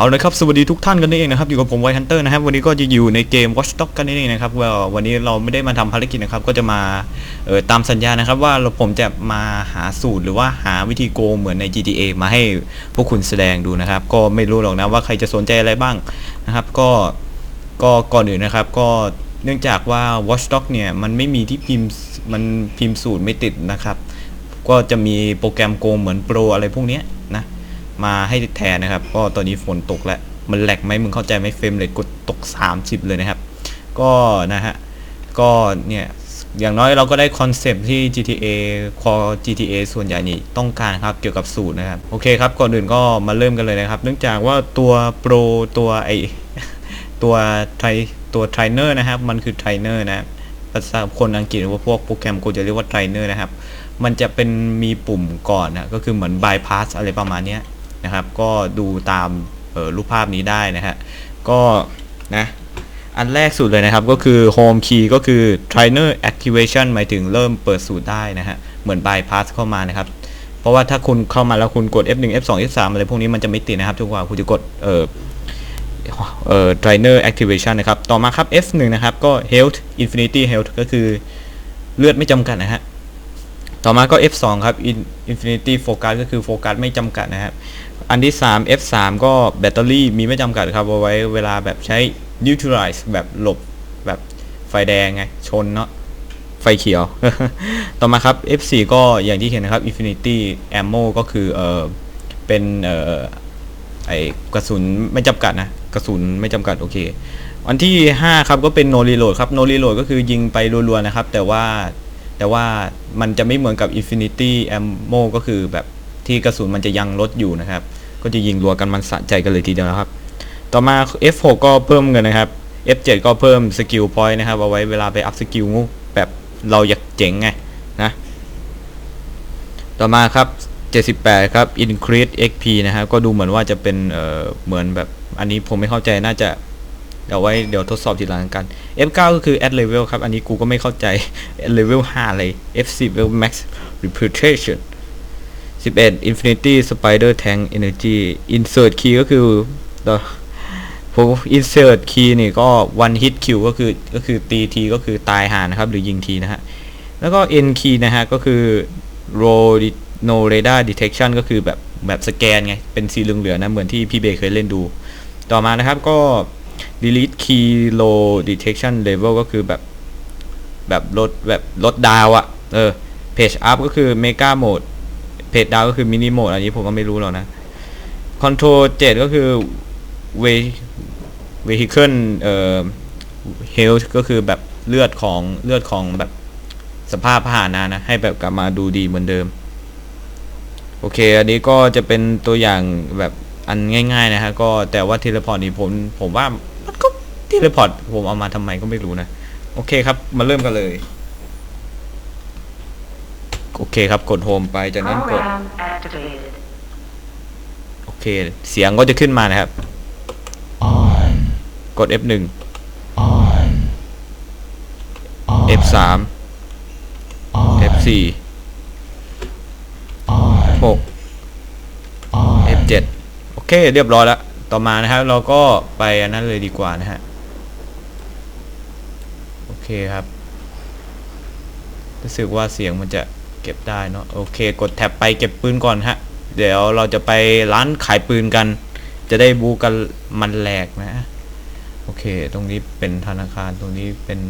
เอาลยครับสวัสดีทุกท่านกันนี่เองนะครับอยู่กับผมไวฮันเตอร์นะครับวันนี้ก็จะอยู่ในเกม Watch Dogs กันนี่เองนะครับว่าวันนี้เราไม่ได้มาทำภารกิจนะครับก็จะมาเอ่อตามสัญญานะครับว่าเราผมจะมาหาสูตรหรือว่าหาวิธีโกงเหมือนใน GTA มาให้พวกคุณแสดงดูนะครับ ก็ไม่รู้หรอกนะว่าใครจะสนใจอะไรบ้างนะครับ ก็ก็ก่อนอื่นนะครับ ก็เนื่องจากว่า Watch Dogs เนี่ยมันไม่มีที่พิมพ์มันพิมพ์สูตรไม่ติดนะครับ ก็จะมีโปรแกรมโกงเหมือนโปรอะไรพวกนี้นะ มาให้แทนนะครับ ก็ตอนนี้ฝนตกแล้ว มันแหลกไหมมึงเข้าใจไหมเฟรมเลยกดตก 30 เลยนะครับ ก็นะฮะ ก็เนี่ย อย่างน้อยเราก็ได้คอนเซปต์ที่ GTA คอ GTA ส่วนใหญ่นี่ต้องการครับเกี่ยวกับสูตรนะครับ โอเคครับ ก่อนอื่นก็มาเริ่มกันเลยนะครับ เนื่องจากว่าตัวโปรตัวไอตัวไทตัวไทเนอร์นะครับ มันคือไทเนอร์นะภาษาคนอังกฤษหรือว่าพวกโปรแกรมกูจะเรียกว่าไทเนอร์นะครับ มันจะเป็นมีปุ่มก่อนนะ ก็คือเหมือนบายพาสอะไรประมาณนี้ นะครับ ก็ดูตามรูปภาพนี้ได้นะฮะก็นะอันแรกสุดเลยนะครับก็คือ Home Key ก็คือ Trainer Activation หมายถึงเริ่มเปิดสูตรได้นะฮะเหมือน bypass เข้ามานะครับ เพราะว่าถ้าคุณเข้ามาแล้วคุณกด F1 F2 F3 อะไรพวกนี้มันจะไม่ติดนะครับจนกว่าคุณจะกดเอ่อเอ่อ Trainer Activation นะครับ ต่อมาครับ F1 นะครับ ก็ Health Infinity Health ก็คือเลือดไม่จำกัดนะฮะต่อมาก็ F2 ครับ Infinity Focus ก็คือโฟกัสไม่จำกัดนะครับ อันที่ 3 F3 ก็แบตเตอรี่มีไม่จำกัดครับเอาไว้เวลาแบบใช้ neutralize แบบหลบแบบไฟแดงไง ชนเนาะไฟเขียว ต่อมาครับ F4 ก็อย่างที่เห็นนะครับ Infinity Ammo ก็คือเออเป็นเออไอกระสุนไม่จำกัดนะ กระสุนไม่จำกัดโอเค อันที่ 5 ครับก็เป็น no reload ครับ no reload ก็คือยิงไปรัวๆนะครับ แต่ว่าแต่ว่ามันจะไม่เหมือนกับ Infinity Ammo ก็คือแบบที่กระสุนมันจะยังลดอยู่นะครับ ก็จะยิงรัวกันมันสะใจกันเลยทีเดียวนะครับ ต่อมา F6 ก็เพิ่มเงินนะครับ F7 ก็เพิ่มสกิลพอยต์นะครับเอาไว้เวลาไปอัพสกิลแบบเราอยากเจ๋งไงนะต่อมาครับ 78 ครับ increase XP นะครับ ก็ดูเหมือนว่าจะเป็นเเหมือนแบบอันนี้ผมไม่เข้าใจน่าจะเดี๋ยวไว้เดี๋ยวทดสอบทีหลังกัน F9 ก็คือ add level ครับ อันนี้กูก็ไม่เข้าใจ add level 5 เลย F10 level max reputation 11 infinity spider tank energy insert key ก็คือตัวผม insert key นี่ก็ one hit kill ก็คือก็คือตีทีก็คือตายหานะครับ หรือยิงทีนะฮะ แล้วก็ n key นะฮะ ก็คือ row no radar detection ก็คือแบบแบบสแกนไง เป็นสีเหลืองๆนะ เหมือนที่พี่เบย์เคยเล่นดู ต่อมานะครับก็ delete key low detection level ก็คือแบบแบบลดแบบลดดาวอะเออ page up ก็คือ mega mode เพจดาวก็คือมินิโหมดอันนี้ผมก็ไม่รู้หรอกนะ Control 7ก็คือ Ve- Vehicle เอ่อ Health ก็คือแบบเลือดของเลือดของแบบสภาพพาหนะนะ ให้แบบกลับมาดูดีเหมือนเดิม โอเค อันนี้ก็จะเป็นตัวอย่างแบบอันง่าย ๆ นะฮะ ก็แต่ว่าเทเลพอร์ตนี่ผมผมว่ามันก็เทเลพอร์ตผมเอามาทำไมก็ไม่รู้นะ โอเคครับ มาเริ่มกันเลย โอเคครับกดโฮมไปจากนั้นกด Program activated. โอเค เสียงก็จะขึ้นมานะครับ กด F1 F3 F4 6 F7 โอเค เรียบร้อยแล้ว ต่อมานะครับ เราก็ไปอันนั้นเลยดีกว่านะฮะ โอเคครับ รู้สึกว่าเสียงมันจะ เก็บได้เนาะโอเค กดแท็บไปเก็บปืนก่อนฮะ เดี๋ยวเราจะไปร้านขายปืนกัน จะได้บูกันมันแหลกนะ โอเค ตรงนี้เป็นธนาคารตรงนี้เป็น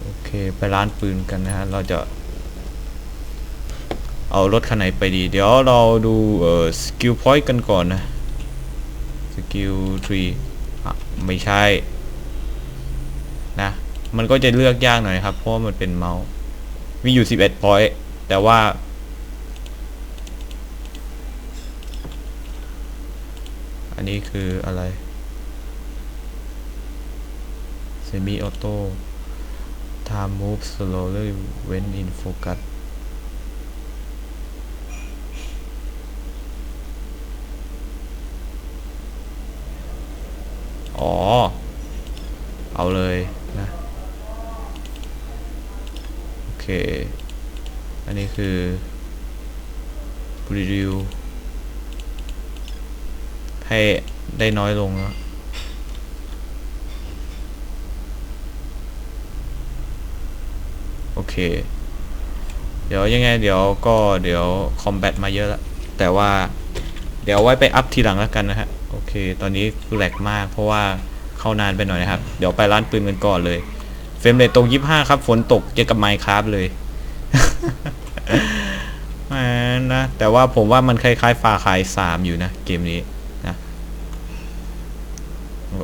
โอเค ไปร้านปืนกันนะฮะ เราจะ เอารถคันไหนไปดี เดี๋ยวเราดูเอ่อสกิลพอยต์กันก่อนนะสกิลทรีอะไม่ใช่ นะ มันก็จะเลือกยากหน่อยครับ เพราะมันเป็นเมาส์ มีอยู่ 11 point แต่ว่า อันนี้คืออะไร semi auto time move slowly when in focus อ๋อ เอาเลยนะ โอเค อันนี้คือ preview ให้ได้น้อยลงแล้วโอเค เดี๋ยวยังไงเดี๋ยวก็เดี๋ยวคอมแบทมาเยอะแล้วแต่ว่าเดี๋ยวไว้ไปอัพทีหลังแล้วกันนะฮะโอเค ตอนนี้แหลกมากเพราะว่าเข้านานไปหน่อยนะครับ เดี๋ยวไปร้านปืนกันก่อนเลย เฟรมเรทตก25ครับ ฝนตกเกี่ยวกับไมค์ครับเลยแมนะแต่ว่าผมว่ามันคล้ายๆฟาคาย3อยู่นะ เกมนี้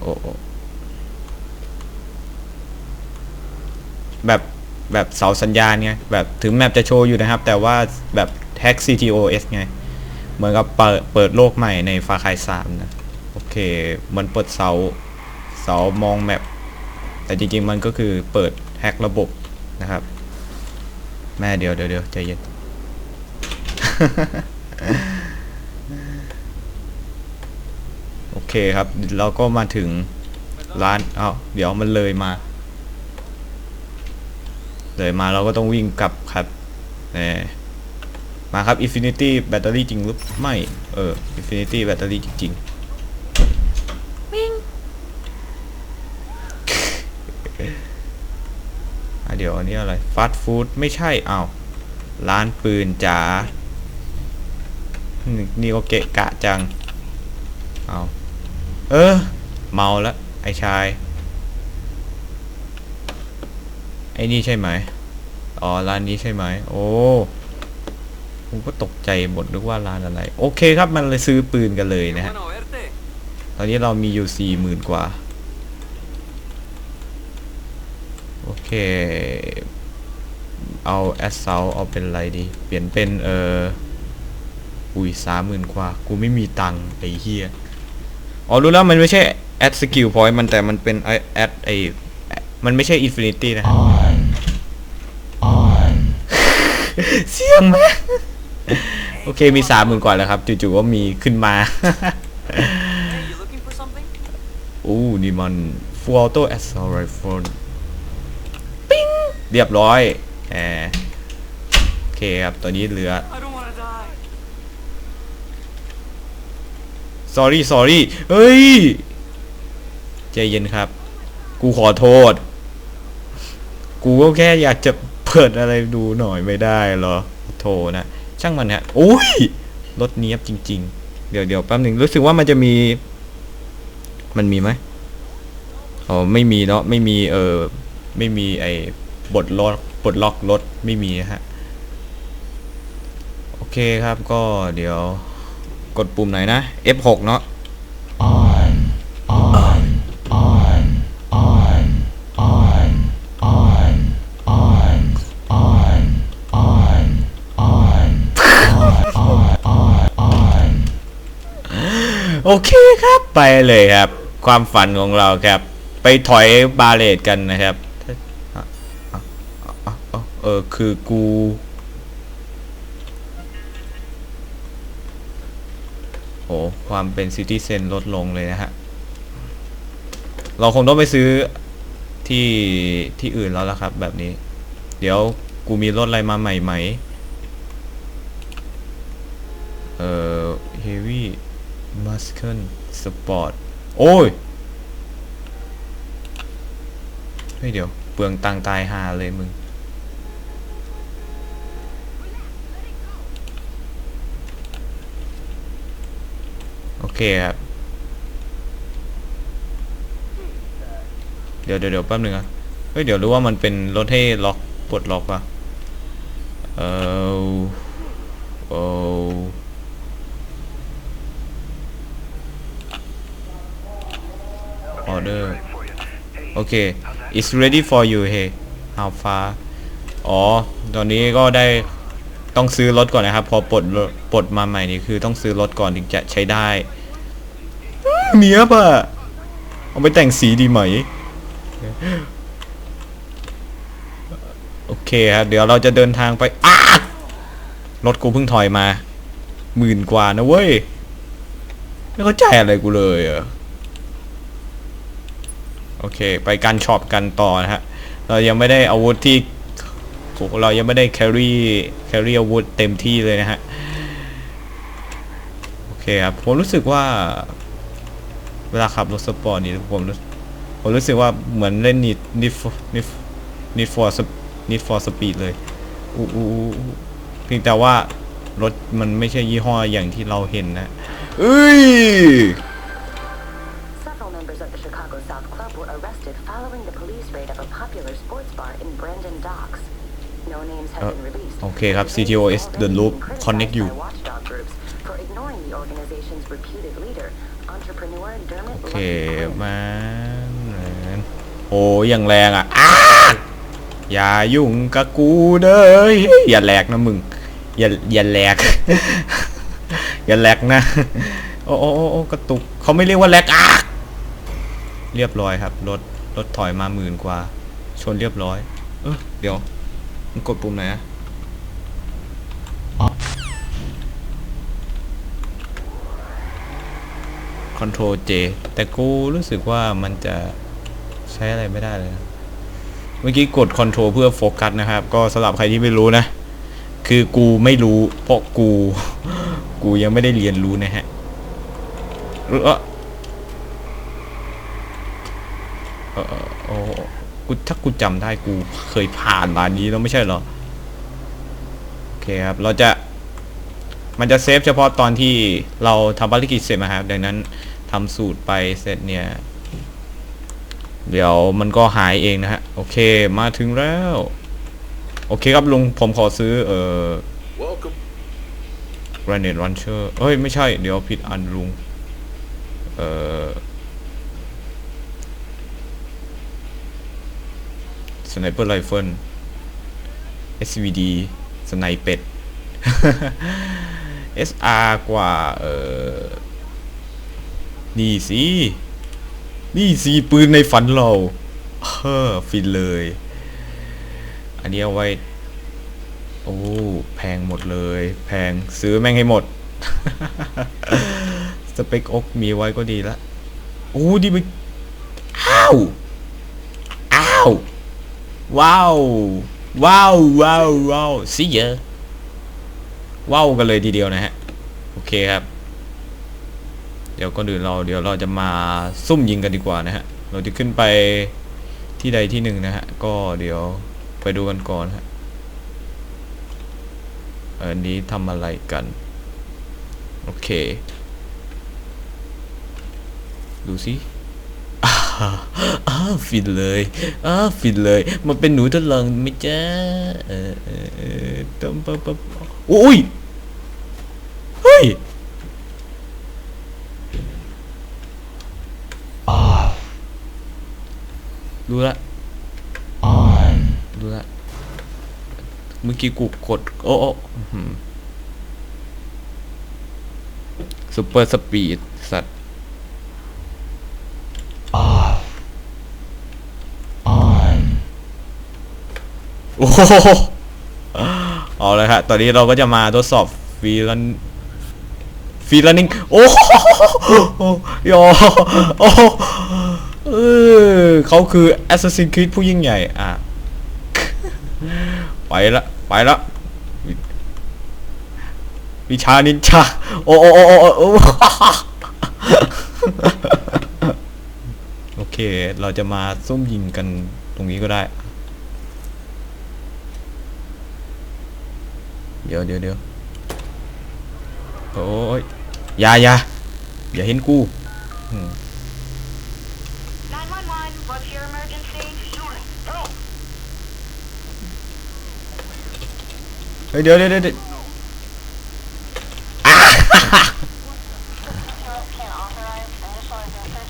โอ้โอแบบแบบเสาสัญญาณไงแบบถึงแมปจะโชว์อยู่นะครับ แต่ว่าแบบแท็ก CTOS ไง เหมือนกับเปิดเปิดโลกใหม่ในฟาคาย3นะ โอเค มันเปิดเสาเสามองแมปแต่จริงๆมันก็คือเปิดแฮกระบบนะครับ แม่เดี๋ยวเดี๋ยวเดี๋ยวใจเย็น โอ เคครับเราก็มาถึงร้านเอ้าเดี๋ยวมันเลยมา เลยมาเราก็ต้องวิ่งกลับครับเน่มาครับ Infinity Battery จริงหรือไม่ เออ Infinity Battery จริงๆอะเดี๋ยวอันนี้อะไรฟาสต์ฟู้ดไม่ใช่อ้าวร้านปืนจ๋านี่นี่ก็เกะกะจัง เอา เออ เมาแล้วไอชาย ไอ้นี่ใช่ไหมอ๋อร้านนี้ใช่ไหมโอ้ผมก็ตกใจหมดนึกว่าร้านอะไร โอเคครับมันเลยซื้อปืนกันเลยนะฮะตอนนี้เรามีอยู่สี่หมื่นกว่า โอเค เอาแอสเซลเอาเป็นอะไรดี เปลี่ยนเป็นเอออุ้ยสามหมื่นกว่า กูไม่มีตังค์ไอ้เฮีย อ๋อรู้แล้วมันไม่ใช่แอดสกิลพอยต์มันแต่มันเป็นไอแอดไอมันไม่ใช่อินฟินิตี้นะเสียงไหมโอเคมีสามหมื่นกว่าแล้วครับจู่ๆก็มีขึ้นมา Hey, you looking for something? อู้นี่มัน Full Auto Assault Rifle ปิ้งเรียบร้อยแหมโอเคครับตอนนี้เหลือ sorry sorry เฮ้ย ใจเย็นครับ กูขอโทษ กูก็แค่อยากจะเปิดอะไรดูหน่อยไม่ได้เหรอ โทนะ ช่างมันฮะอุ้ย รถเนี้ยบจริง ๆ เดี๋ยวเดี๋ยวแป๊บหนึ่งรู้สึกว่ามันจะมี มันมีไหมอ๋อไม่มีเนาะไม่มีเออไม่มีไอ้บทล็อกบทล็อกรถไม่มีนะฮะ โอเคครับก็เดี๋ยว กดปุ่มไหนนะ F6 เนาะ on on on on on on on on on on on on โอเคครับไปเลยครับ ความฝันของเราครับ ไปถอยบาเลตกันนะครับ เออคือกู โอ้ความเป็นซิตี้เซนลดลงเลยนะฮะ เราคงต้องไปซื้อที่ที่อื่นแล้วละครับ แบบนี้ เดี๋ยวกูมีรถอะไรมาใหม่ไหม เอ่อ heavy muscle sport โอ้ยเฮ้ยเดี๋ยว เปลืองตังตายหาเลยมึง เคครับ เดี๋ยวเดี๋ยวเดี๋ยวแป๊บนึงอะเฮ้ยเดี๋ยวรู้ว่ามันเป็นรถให้ล็อกปลดล็อกป่ะเออโอ้ออเดอร์โอเค it's ready for you hey how far อ๋อ ตอนนี้ก็ได้ต้องซื้อรถก่อนนะครับ พอปลดปลดมาใหม่นี่คือต้องซื้อรถก่อนถึงจะใช้ได้ เนี้ยบอะเอาไปแต่งสีดีไหม โอเคครับเดี๋ยวเราจะเดินทางไปอ้ารถกูเพิ่งถอยมาหมื่นกว่านะเว้ย ไม่เข้าใจอะไรกูเลยอะโอเค ไปกันช็อปกันต่อนะฮะ เรายังไม่ได้อาวุธที่ เรายังไม่ได้แครี่แครี่อาวุธเต็มที่เลยนะฮะ โอเคครับ ผมรู้สึกว่า เวลาขับรถสปอร์ตนี่ผมรู้ผมรู้สึกว่าเหมือนเล่นนิดนิดนิดนิดฟอร์สนิดฟอร์สปีดเลยอู้อู้อู้อู้เพียงแต่ว่ารถมันไม่ใช่ยี่ห้ออย่างที่เราเห็นนะเอ้ย Several members of the Chicago South Club were arrested following the police raid of a popular sports bar in Brandon Docks. No names have Uh, been released. okay, ครับ, but CTOS they've The already Loop been criticized connect you. โอเคมันโอ้ย่างแรงอะอ้าอย่ายุ่งกับกูเด้ยอย่าแหลกนะมึง อย่าอย่าแหลก อย่าแหลกนะโอ้โอ้โอ้โอ้กระตุกเขาไม่เรียกว่าแหลกอะเรียบร้อยครับ รถรถถอยมาหมื่นกว่า ชนเรียบร้อย เออเดี๋ยว มันกดปุ่มไหนอะ คอนโทรล J แต่กูรู้สึกว่ามันจะใช้อะไรไม่ได้เลย เมื่อกี้กดคอนโทรเพื่อโฟกัสนะครับ ก็สำหรับใครที่ไม่รู้นะ คือกูไม่รู้เพราะกู กูยังไม่ได้เรียนรู้นะฮะเออเออเออโอ้กูถ้ากูจำได้กูเคยผ่านด่านนี้แล้วไม่ใช่เหรอ โอเคครับ เราจะ มันจะเซฟเฉพาะตอนที่เราทำภารกิจเสร็จนะครับดังนั้นทำสูตรไปเสร็จเนี่ย เดี๋ยวมันก็หายเองนะฮะ โอเคมาถึงแล้ว โอเคครับลุงผมขอซื้อเอ่อ Granite Launcher เอ้ย ไม่ใช่ เดี๋ยวผิดอันลุง เอ่อ Sniper Rifle SVD สไนเป็ด SR กว่า เออนี่สิ นี่สิ ปืนในฝันเราเฮ้อฟินเลย อันนี้เอาไว้ โอ้ แพงหมดเลย แพงซื้อแม่งให้หมด สเปคอกมีไว้ก็ดีละโอ้ดีไปอ้าว อ้าว ว้าว ว้าว ว้าวว้าวสิเยอะ ว้าวกันเลยทีเดียวนะฮะ โอเคครับ เดี๋ยวก่อนอื่นเราเดี๋ยวเราจะมาซุ่มยิงกันดีกว่านะฮะ เราจะขึ้นไปที่ใดที่หนึ่งนะฮะ ก็เดี๋ยวไปดูกันก่อนฮะอันนี้ทำอะไรกัน โอเค ดูสิอ้าอ้าฟินเลยอ้าฟินเลย มันเป็นหนูทดลองไหมจ๊ะเออเออเออต้มปั๊บปั๊บโอ้ยเฮ้ยดูละดูละเมื่อกี้กูกด โอ้โอ้ซูเปอร์สปีด สัตว์โอ้โห เอาเลยฮะตอนนี้เราก็จะมาทดสอบฟรีลันฟรีลันนิ่งโอ้โหยอโอ้เออเขาคือ Assassin's Creed ผู้ยิ่งใหญ่ อะ ไปละ ไปละ วิชานินจาโอ้โอ้โอ้โอ้โอ้โอเค เราจะมาซุ่มยิงกันตรงนี้ก็ได้ เดี๋ยวเดี๋ยวเดี๋ยวโอ้ยอย่าอย่าอย่าเห็นกูเฮ้ยเดี๋ยวเดี๋ยวเดี๋ยวเดี๋ยว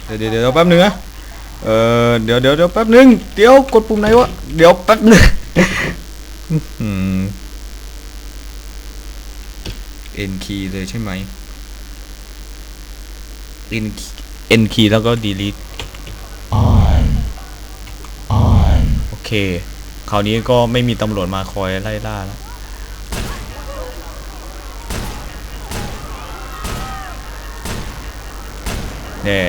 เดี๋ยวเดี๋ยวเดี๋ยวแป๊บนึงนะเออเดี๋ยวเดี๋ยวเดี๋ยวแป๊บนึง เดี๋ยวกดปุ่มไหนวะ เดี๋ยวแป๊บนึง อืมเอ็นคีย์เลยใช่ไหมเอ็นเอ็นคีย์แล้วก็ delete on on โอเค คราวนี้ก็ไม่มีตำรวจมาคอยไล่ล่าแล้วแน่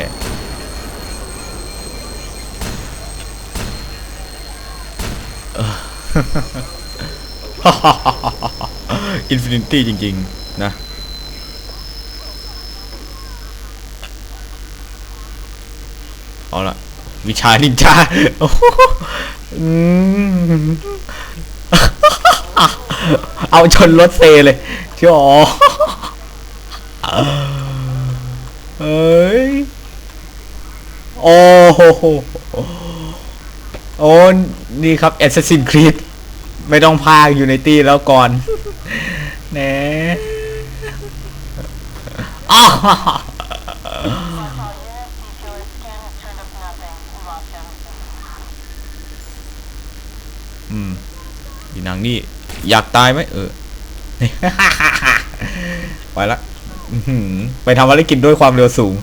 อินฟินิตี้จริง ๆ นะเอาละวิชานินจาเอาชนรถเซเลยเชี่ยวอ๋อเอ้ย โอ้โหโอ้นี่ครับ Assassin's Creed ไม่ต้องพากอยู่ในตีแล้วก่อนแหน อ้าวอืมอีนางนี่ อยากตายไหมเออ ไปละไปทำภารกิจด้วยความเร็วสูง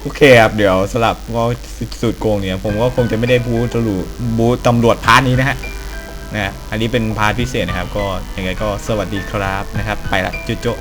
โอเคครับ เดี๋ยวสลับว่าสูตรโกงเนี่ย ผมก็คงจะไม่ได้บูตำรวจบูตำรวจพาร์ทนี้นะฮะ นะอันนี้เป็นพาร์ทพิเศษนะครับ ก็ยังไงก็สวัสดีครับนะครับ ไปละจุ๊โจะ